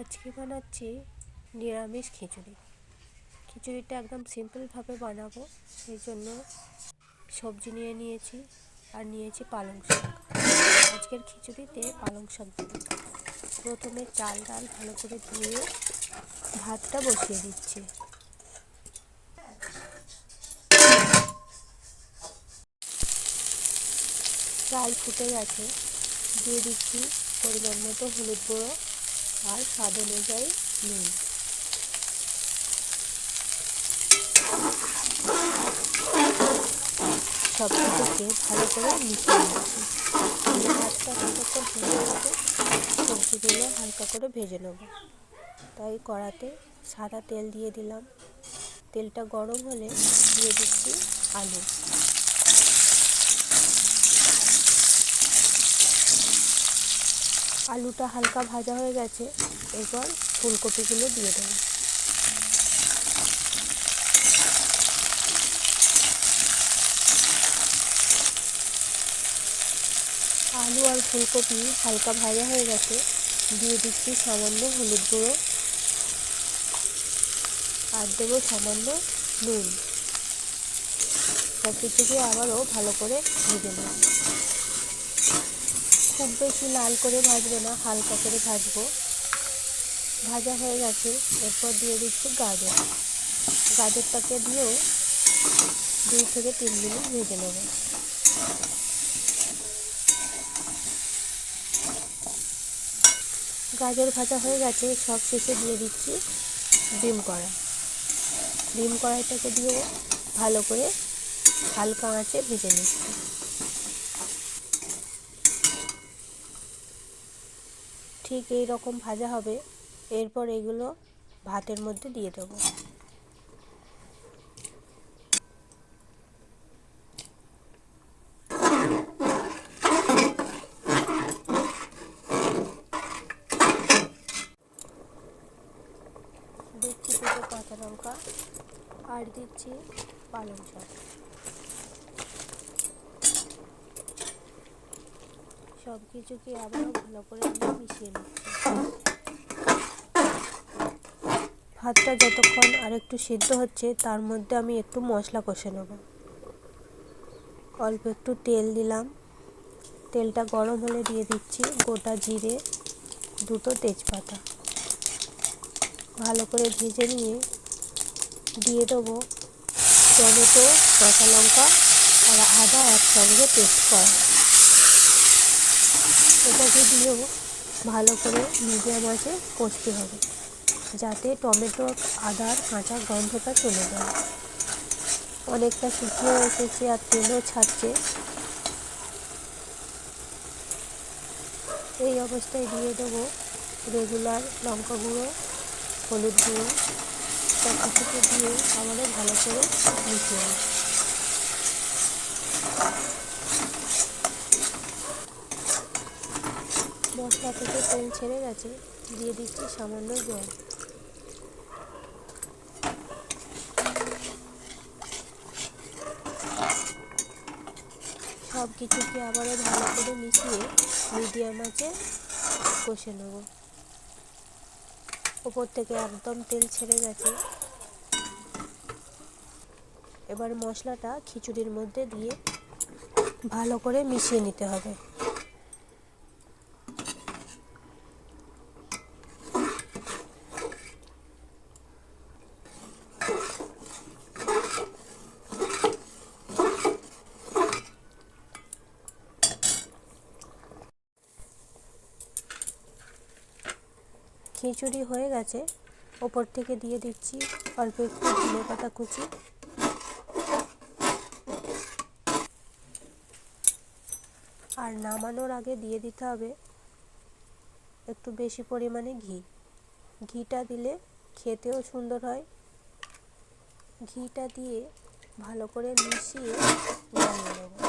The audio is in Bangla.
আজকে বানাচ্ছি নিরামিষ খিচুড়ি। খিচুড়িটা একদম সিম্পলভাবে বানাবো, সেই জন্য সবজি নিয়ে নিয়েছি আর নিয়েছি পালং শাক। আজকের খিচুড়িতে পালং শাক দেবো। প্রথমে চাল, ডাল ভালো করে ধুয়ে ভাতটা বসিয়ে দিচ্ছি। চাল ফুটে গেছে, দিয়ে দিচ্ছি পরিমাণ মতো হলুদ গুঁড়ো। আর স্বাদ অনুযায়ী নুন। সব কিছুকে ভালো করে মিশিয়ে নিচ্ছি। ভাতটা সবজিগুলো হালকা করে ভেজে নেব। তাই কড়াতে সাদা তেল দিয়ে দিলাম। তেলটা গরম হলে দিয়ে দিচ্ছি আলু। আলুটা হালকা ভাজা হয়ে গেছে, এরপর ফুলকপিগুলো দিয়ে দেবো। আলু আর ফুলকপি হালকা ভাজা হয়ে গেছে, দিয়ে দিচ্ছি সামান্য হলুদ গুঁড়ো। আর দেবো সামান্য নুন। সব কিছুকে আবারও ভালো করে ভেজে নেব। খুব বেশি লাল করে ভাজবো না, হালকা করে ভাজবো। ভাজা হয়ে গেছে, এরপর দিয়ে দিচ্ছি গাজর। গাজরটাকে দিয়েও দুই থেকে তিন মিনিট ভেজে নেব। গাজর ভাজা হয়ে গেছে, সব শেষে দিয়ে দিচ্ছি ডিম কড়াই। ডিম কড়াইটাকে দিয়েও ভালো করে হালকা আঁচে ভেজে নিচ্ছি। ঠিক এই রকম ভাজা হবে। এরপর এগুলো ভাতের মধ্যে দিয়ে দেবো। দিচ্ছি দুটো কাঁচা লঙ্কা আর দিচ্ছি পালং শাক। সব কিছুকে আবারও ভালো করে আমি মিশিয়ে নিচ্ছি। ভাতটা যতক্ষণ আর একটু সিদ্ধ হচ্ছে, তার মধ্যে আমি একটু মশলা কষে নেব। অল্প একটু তেল দিলাম। তেলটা গরম হলে দিয়ে দিচ্ছি গোটা জিরে, দুটো তেজপাতা। ভালো করে ভেজে নিয়ে দিয়ে দেবো টমেটো, কাঁচা লঙ্কা আর আদা একসঙ্গে পেস্ট করা। এটাকে দিয়েও ভালো করে মিডিয়াম আঁচে কষতে হবে, যাতে টমেটো আদার কাঁচা গন্ধটা চলে যায়। অনেকটা শুকিয়ে এসেছে আর তেলও ছাড়ছে। এই অবস্থায় দিয়ে দেবো রেগুলার লঙ্কা গুঁড়ো, হলুদ গুঁড়ো। সব কিছুকে দিয়ে আমাদের ভালো করে মিশিয়ে মশলা থেকে তেল ছেড়ে গেছে, দিয়ে দিচ্ছি সামান্য জল। সব কিছুকে আবারও ভালো করে মিশিয়ে মিডিয়াম আঁচে কষে নেব। ওপর থেকে একদম তেল ছেড়ে গেছে। এবার মশলাটা খিচুড়ির মধ্যে দিয়ে ভালো করে মিশিয়ে নিতে হবে। খিচুড়ি হয়ে গেছে। ওপর থেকে দিয়ে দিচ্ছি অল্প একটু ধনে পাতা কুচি। আর নামানোর আগে দিয়ে দিতে হবে একটু বেশি পরিমাণে ঘি। ঘিটা দিলে খেতেও সুন্দর হয়। ঘিটা দিয়ে ভালো করে মিশিয়ে নামিয়ে নেব।